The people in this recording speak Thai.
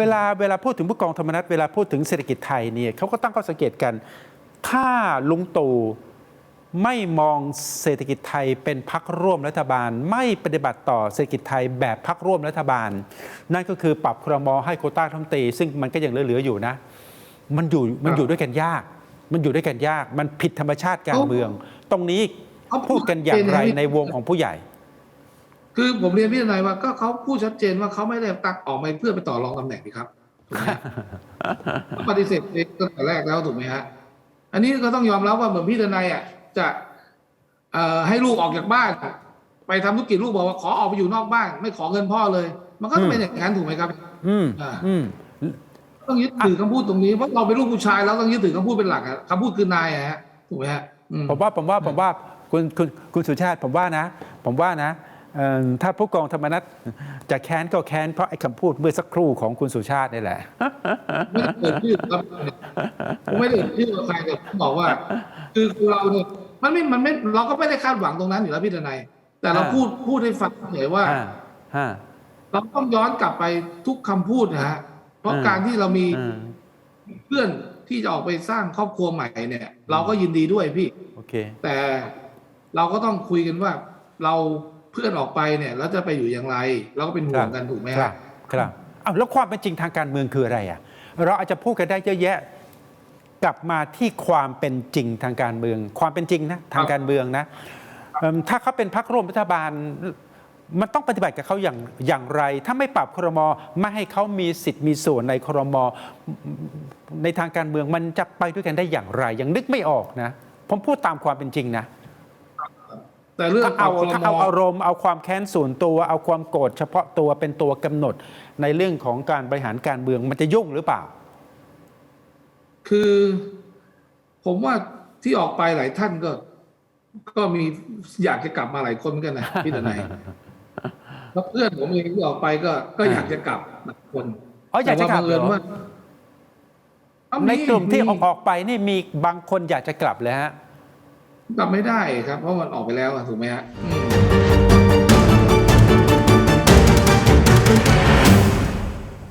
เวลาเวลาพูดถึงผู้กองธรรมนัฐเวลาพูดถึงเศรษฐกิจไทยเนี่ยเขาก็ตั้งข้อสังเกตกัน ถ้าลุงตู่ไม่มองเศรษฐกิจไทยเป็นพักร่วมรัฐบาล ไม่ปฏิบัติต่อเศรษฐกิจไทยแบบพักร่วมรัฐบาล นั่นก็คือปรับครมให้โคต้ารัฐมนตรีซึ่งมันก็ยังเหลือๆอยู่นะ มันอยู่มันอยู่ด้วยกันยาก มันอยู่ด้วยกันยาก มันผิดธรรมชาติการเมือง ตรงนี้พูดกันอย่างไรในวงของผู้ใหญ่ คือผมเรียนพี่ทนายว่าก็เขาพูดชัดเจนว่าเขาไม่ได้ตักออกมาเพื่อไปต่อรองตำแหน่งนี่ครับถูกไหมฮะเขาปฏิเสธเองตั้งแต่แรกแล้วถูกไหมฮะ อันนี้ก็ต้องยอมรับว่าเหมือนพี่ทนายอะจะเอ่อให้ลูกออกจากบ้าน ไปทำธุรกิจลูกบอกว่าขอออกไปอยู่นอกบ้าน ไม่ขอเงินพ่อเลย มันก็ต้องเป็นอย่างนั้นถูกไหมครับ อืมอ่าอืมต้องยึดถือคำพูดตรงนี้เพราะเราเป็นลูกผู้ชายเราต้องยึดถือคำพูดเป็นหลักอะคำพูดคือนายอะฮะถูกไหมฮะอืมผมว่าผมว่าผมว่าคุณคุณคุณสุชาติผมว่านะ ผมว่านะเอ่อ ถ้าผู้กองธรรมนัฐจะแค้นก็แค้นเพราะไอ้คำพูดเมื่อสักครู่ของคุณสุชาตินี่แหละ ไม่ได้เกิดชื่อครับผมไม่ได้เอ่ยชื่อใครแต่ผมบอกว่า คือเราเนี่ยมันไม่มันไม่เราก็ไม่ได้คาดหวังตรงนั้นอยู่แล้วพี่ทนายแต่เราอ่าพูดพูดให้ฟังเฉยว่าอ่าอ่าเราต้องย้อนกลับไปทุกคำพูดนะฮะเพราะอืมการที่เรามีอ่าเพื่อนที่จะออกไปสร้างครอบครัวใหม่เนี่ย เราก็ยินดีด้วยพี่โอเค แต่เราก็ต้องคุยกันว่าเรา เพื่อนออกไปเนี่ยแล้วจะไปอยู่อย่างไร เราก็เป็นห่วงกันถูกไหมครัฮะบครับอ้าวแล้วความเป็นจริงทางการเมืองคืออะไรอะเราอาจจะพูดกันได้เยอะแยะกลับมาที่ความเป็นจริงทางการเมือง ความเป็นจริงนะทางการเมืองนะเอิ่มถ้าเขาเป็นพรรคร่วมรัฐบาล มันต้องปฏิบัติกับเขาอย่างอย่างไร ถ้าไม่ปรับครมไม่ให้เขามีสิทธิ์มีส่วนในครมในทางการเมืองมันจะไปด้วยกันได้อย่างไร ยังนึกไม่ออกนะ ผมพูดตามความเป็นจริงนะ แต่เรื่องถ้าเอาปรับถ้าคเอารมอารมณ์เอาความแค้นส่วนตัวเอาความโกรธเฉพาะตัวเป็นตัวกำหนดในเรื่องของการบริหารการเมืองมันจะยุ่งหรือเปล่า คือผมว่าที่ออกไปหลายท่านก็ ก็มีอยากจะกลับมาหลายคนเหมือนกันนะพี่ทนายแล้วเพื่อนผมเองที่ออกไปก็ก็อยากจะกลับหลายคนอ๋ออยากจะกลับแต่ว่าบังเอิญเหรอว่าเอาในกลุ่มที่ออกมีออกไปนี่มีบางคนอยากจะกลับเลยฮะ กลับไม่ได้ครับ เพราะมันออกไปแล้วถูกไหมฮะ